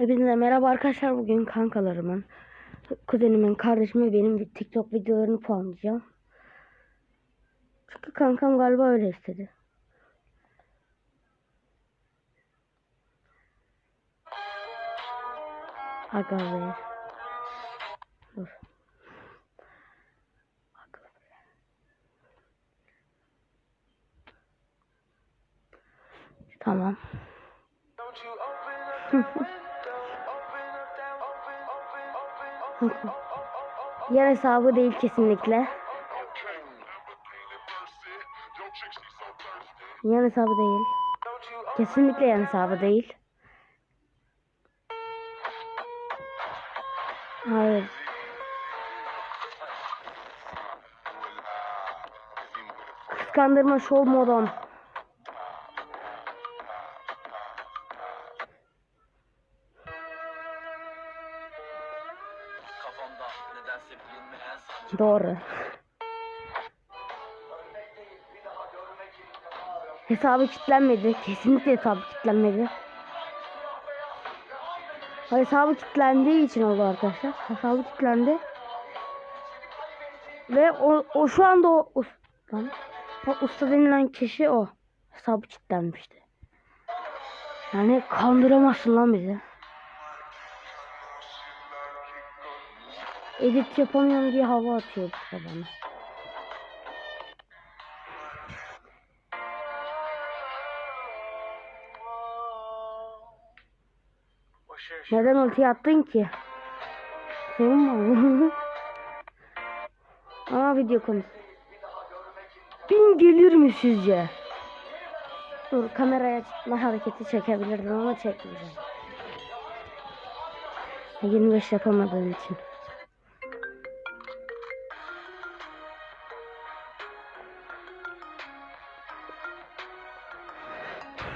Hepinize merhaba arkadaşlar. Bugün kankalarımın, kuzenimin, kardeşimin benim TikTok videolarını puanlayacağım. Çünkü kankam galiba öyle istedi. Aga be. Dur. Aga be. Tamam. Yer hesabı değil kesinlikle. Yan hesabı değil. Kesinlikle yan hesabı değil. Hayır. Kıskandırma show modon. Doğru. Hesabı kilitlenmedi. Kesinlikle hesabı kilitlenmedi. O Hesabı kilitlendiği için oldu arkadaşlar. Hesabı kilitlendi. Ve o, o şu anda o, us- lan, o usta denilen kişi o. Hesabı kilitlenmişti. Yani kandıramazsın lan bizi. Edit yapamıyorum diye hava atıyor bu. Neden ulti attın ki? Sorun mu? Ama video konusu. Bin gelir mi sizce? Dur kameraya çıkma hareketi çekebilirdim ama çekmeyeceğim. 25 yapamadığım için.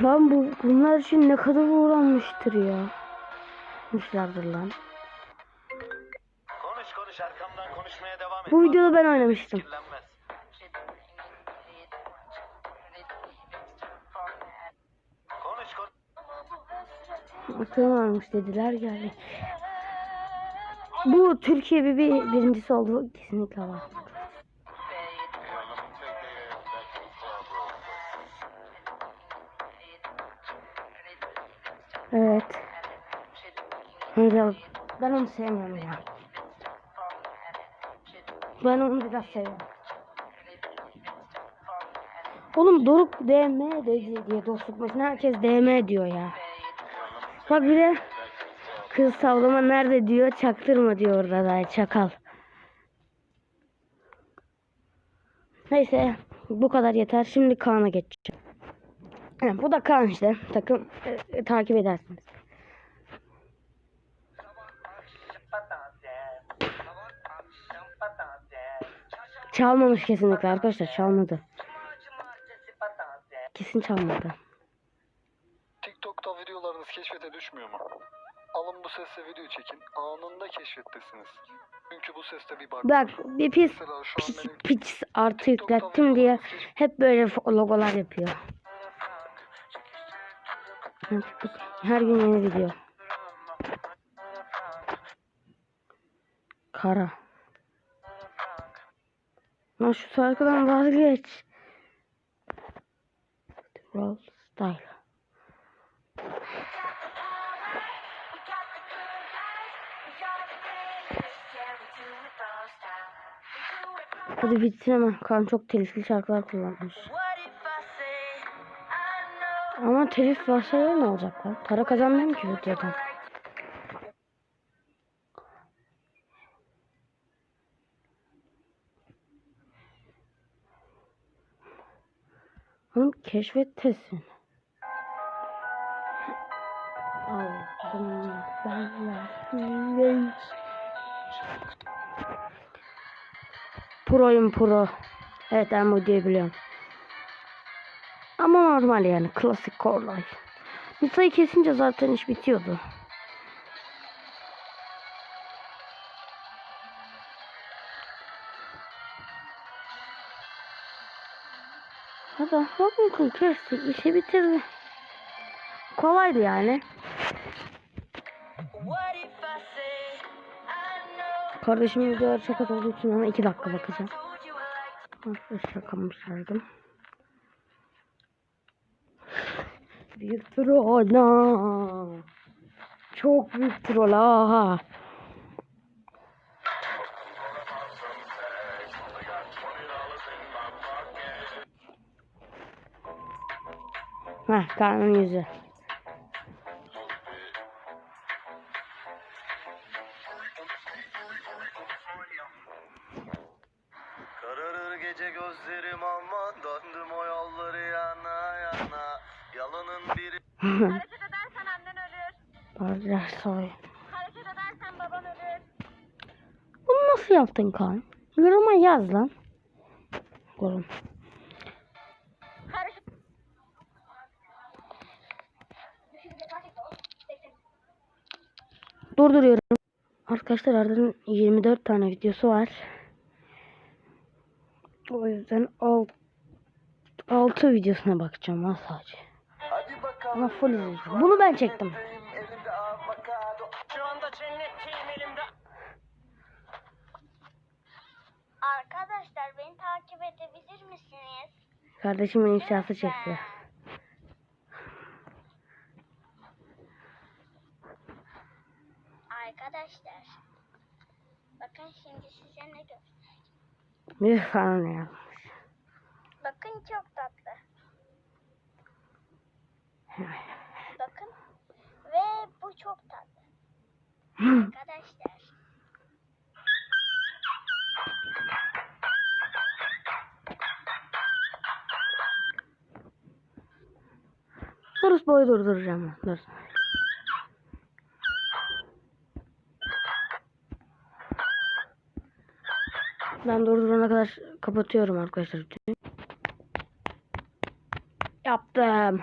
Lan bu bunlar için ne kadar uğranmıştır ya. Yapmışlardır lan. Konuş konuş arkamdan konuşmaya devam et. Bu videoda ben oynamıştım. Aklım varmış dediler geldik. Bu Türkiye bir, bir birincisi oldu kesinlikle var. Öyle. Ben onu sevmiyorum ya. Ben onu biraz seviyorum. Oğlum Doruk DM dedi diye dostluk maçına herkes DM diyor ya. Bak bir de kız savlama nerede diyor çaktırma diyor orada da çakal. Neyse bu kadar yeter. Şimdi Kaan'a geçeceğim. Evet, bu da Kaan işte. Takım e, e, takip edersiniz. Çalmamış kesinlikle arkadaşlar çalmadı. Kesin çalmadı. TikTok'ta videolarınız keşfete düşmüyor mu? Alın bu sesle video çekin. Anında keşfettesiniz. Çünkü bu seste bir bak. Bak bir pis piç, benim piç artı TikTok'ta yüklettim diye hep böyle logolar yapıyor. Her gün yeni video. Kara. Lan şu şarkıdan vazgeç. Roll Style. Hadi bitsin ama kan çok telifli şarkılar kullanmış. Ama telif varsa ne olacak lan? Para kazanmıyorum ki videodan. Oğlum keşfettesin. Aldım ben Pro'yum pro. Evet bu diyebiliyorum. Ama normal yani klasik kolay. Nisa'yı kesince zaten iş bitiyordu. Hadi bakın kestik işi bitirdi. Kolaydı yani. Kardeşimin videoları çok az olduğu için ona 2 dakika bakacağım. Ah, Şakamı sardım. Büyük troll. Çok büyük troll ha. Heh, karnın yüzü. Kararır gece gözlerim aman döndüm o yolları yana yana. Yalanın biri Hareket edersen annen ölür. Soy. Hareket edersen baban ölür. Bunu nasıl yaptın Kaan? Yoruma yaz lan. Yorum. Durduruyorum. Arkadaşlar Arda'nın 24 tane videosu var. O yüzden 6 videosuna bakacağım ha sadece. Hadi bakalım. Ama full izleyeceğim. Bunu ben çektim. Elimde avokado. Şu anda cennetteyim elimde. Arkadaşlar beni takip edebilir misiniz? Kardeşimin ifşası çekti. Arkadaşlar. Bakın şimdi size ne göstereyim. Bir falan ya. Bakın çok tatlı. Bakın. Ve bu çok tatlı. Arkadaşlar. Dur boyu durduracağım. Dur. Ben durdurana kadar kapatıyorum arkadaşlar. Yaptım.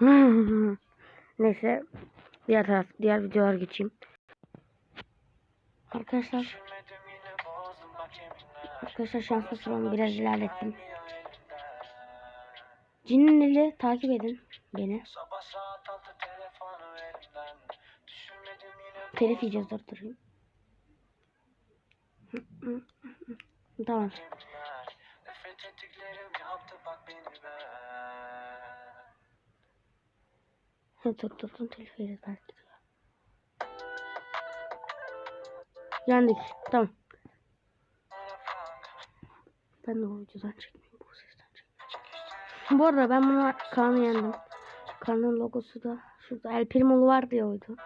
Neyse diğer taraf diğer videolar geçeyim. Arkadaşlar Arkadaşlar şanslı sıramı biraz ilerlettim. Cinin eli takip edin beni. Sabah saat altı telefonu elimden. Düşünmedim yine Telif yiyeceğiz dur durayım. Tamam. Dur dur dur telif yiyeceğiz belki. Yendik. Tamam. Ben de bu videodan çekmeyeyim. Bu sesten çekmeyeyim. Bu arada ben bunu Kaan'ı yendim. Kaan'ın logosu da şurada. El Primo'lu var diye oydu.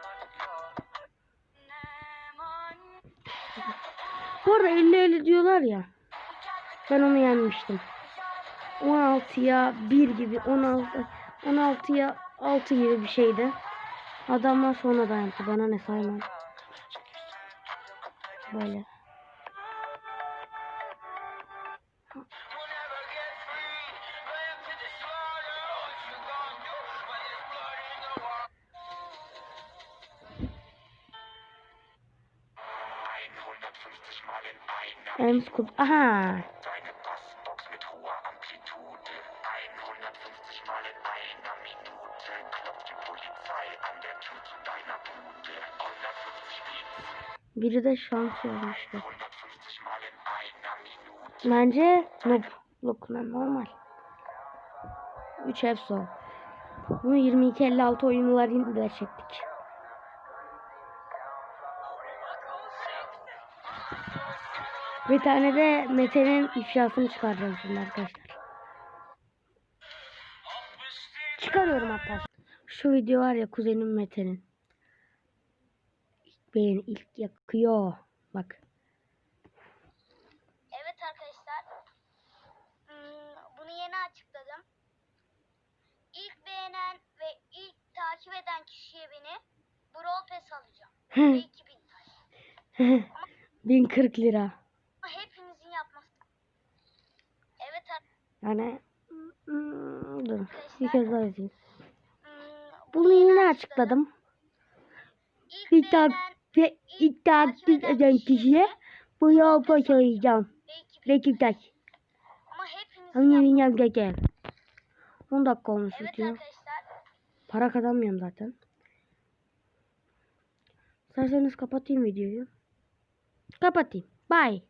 Bu arada 50-50 diyorlar ya. Ben onu yenmiştim. 16'ya 1 gibi 16 16'ya 6 gibi bir şeydi. Adamlar sonradan yaptı. Bana ne saymam. Böyle. Ems Kut. Aha. Biri de şans yazmıştı. Bence Noob. Look'la normal. 3 Efso. Bunu 22-56 oyunlarıyla çektik. Bir tane de Mete'nin ifşasını çıkaracağım şimdi arkadaşlar. Çıkarıyorum hatta. Şu video var ya kuzenim Mete'nin. İlk beğeni ilk yakıyor. Bak. Evet arkadaşlar. Hmm, bunu yeni açıkladım. İlk beğenen ve ilk takip eden kişiye beni Brawl Pass alacağım. Ve 2000 taş. 1040 lira. Ama hepinizin yapması. Evet ar- Yani hmm, dur. Bir kez daha yazayım. hmm, Bunu yine açıkladım. İlk İlk, tak beğenen ve ilk takip eden kişiye bu yol başaracağım. ve 2000 Beşiktaş. Ama gel gel. 10 dakika olmuş Evet arkadaşlar. Para kazanmıyorum zaten. İsterseniz kapatayım videoyu. Kapatayım. Bye.